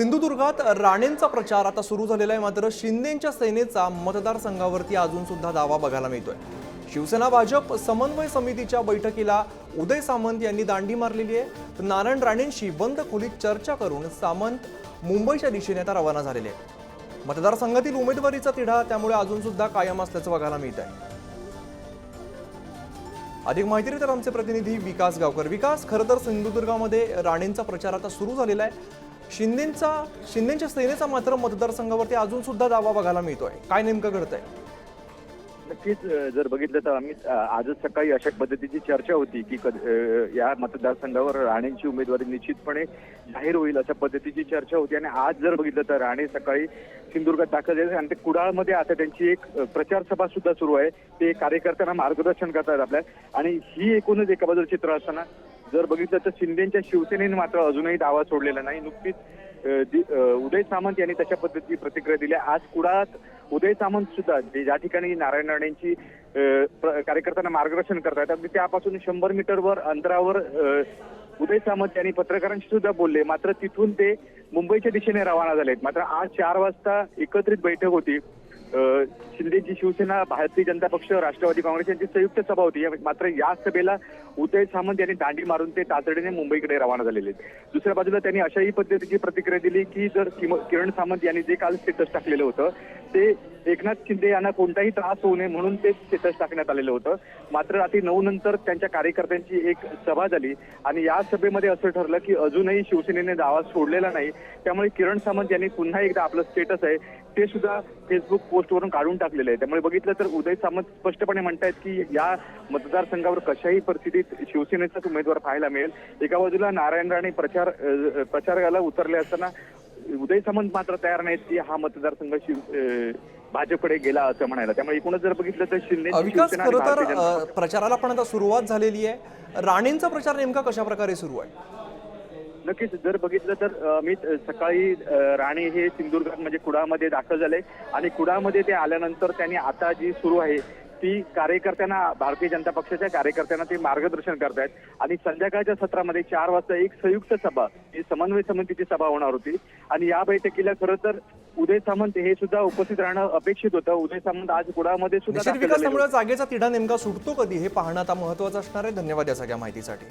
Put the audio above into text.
सिंधुदुर्गात राणेंचा प्रचार आता सुरू झालेला आहे. मात्र शिंदेच्या सेनेचा मतदारसंघावरती अजून सुद्धा दावा बघायला मिळतोय. शिवसेना भाजप समन्वय समितीच्या बैठकीला उदय सामंत यांनी दांडी मारलेली आहे. तर नारायण राणेंशी बंद खोलीत चर्चा करून सामंत मुंबईच्या दिशेने आता रवाना झालेले आहेत. मतदारसंघातील उमेदवारीचा तिढा त्यामुळे अजून सुद्धा कायम असल्याचं बघायला मिळत आहे अधिक माहिती तर आमचे प्रतिनिधी विकास गावकर. विकास खरं तर सिंधुदुर्गामध्ये राणेंचा प्रचार आता सुरू झालेला आहे. शिंदेचा शिंदेच्या सेनेचा मात्र मतदारसंघावरती अजून सुद्धा दावा बघायला मिळतोय. काय नेमकं घडतंय? नक्कीच जर बघितलं तर आम्ही आजच सकाळी अशा पद्धतीची चर्चा होती की या मतदारसंघावर राणेंची उमेदवारी निश्चितपणे जाहीर होईल अशा पद्धतीची चर्चा होती. आणि आज जर बघितलं तर राणे सकाळी सिंधुदुर्गात दाखल झाले आणि ते कुडाळमध्ये आता त्यांची एक प्रचार सभा सुद्धा सुरू आहे. ते कार्यकर्त्यांना मार्गदर्शन करतात आपल्या. आणि ही एकूणच एका बाजूला चित्र असताना जर बघितलं तर शिंदेच्या शिवसेनेने मात्र अजूनही दावा सोडलेला नाही. नुकतीच उदय सामंत यांनी तशा पद्धतीची प्रतिक्रिया दिली. आहे. आज कुडाळात उदय सामंत सुद्धा जे ज्या ठिकाणी नारायण राणेंची प्र- कार्यकर्त्यांना मार्गदर्शन करतात अगदी त्यापासून शंभर मीटरवर अंतरावर उदय सामंत यांनी पत्रकारांशी सुद्धा बोलले. मात्र तिथून ते मुंबईच्या दिशेने रवाना झालेत. मात्र आज चार वाजता एकत्रित बैठक होती. शिंदेची शिवसेना भारतीय जनता पक्ष राष्ट्रवादी काँग्रेस यांची संयुक्त सभा होती. मात्र या सभेला उदय सामंत यांनी दांडी मारून ते तातडीने मुंबईकडे रवाना झालेले आहेत. दुसऱ्या बाजूला त्यांनी अशाही पद्धतीची प्रतिक्रिया दिली की जर किरण सामंत यांनी जे काल स्टेटस टाकलेलं होतं ते एकनाथ शिंदे यांना कोणताही त्रास होऊ नये म्हणून ते स्टेटस टाकण्यात आलेलं होतं. मात्र रात्री नऊ नंतर त्यांच्या कार्यकर्त्यांची एक सभा झाली आणि या सभेमध्ये असं ठरलं की अजूनही शिवसेनेने दावा सोडलेला नाही. त्यामुळे किरण सामंत यांनी पुन्हा एकदा आपलं स्टेटस आहे ते सुद्धा फेसबुक पोस्टवरून काढून टाकलेलं आहे. त्यामुळे बघितलं तर उदय सामंत स्पष्टपणे म्हणतायत की या मतदारसंघावर कशाही परिस्थितीत शिवसेनेचाच उमेदवार पाहायला मिळेल. एका बाजूला नारायण राणे प्रचार प्रचाराला उतरले असताना उदय सामंत मात्र तयार नाहीत की हा मतदारसंघ शिव भाजपकडे गेला असं म्हणायला. त्यामुळे एकूणच जर बघितलं तर शिंदे विकास खरं तर प्रचाराला पण आता सुरुवात झालेली आहे. राणेंचा प्रचार नेमका कशा प्रकारे सुरू आहे? नक्कीच जर बघितलं तर मी सकाळी राणे हे सिंधुदुर्गात म्हणजे कुडामध्ये दाखल झाले आणि कुडामध्ये ते आल्यानंतर त्यांनी आता जी सुरू आहे ती कार्यकर्त्यांना भारतीय जनता पक्षाच्या कार्यकर्त्यांना ते मार्गदर्शन करतायत. आणि संध्याकाळच्या सत्रामध्ये चार वाजता एक संयुक्त सभा ही समन्वय समितीची सभा होणार होती. आणि या बैठकीला खरं तर उदय सामंत हे सुद्धा उपस्थित राहणं अपेक्षित होतं. उदय सामंत आज कुडामध्ये सुद्धा जागेचा तिढा नेमका सुटतो कधी हे पाहणं आता महत्वाचं असणार आहे. धन्यवाद या सगळ्या माहितीसाठी.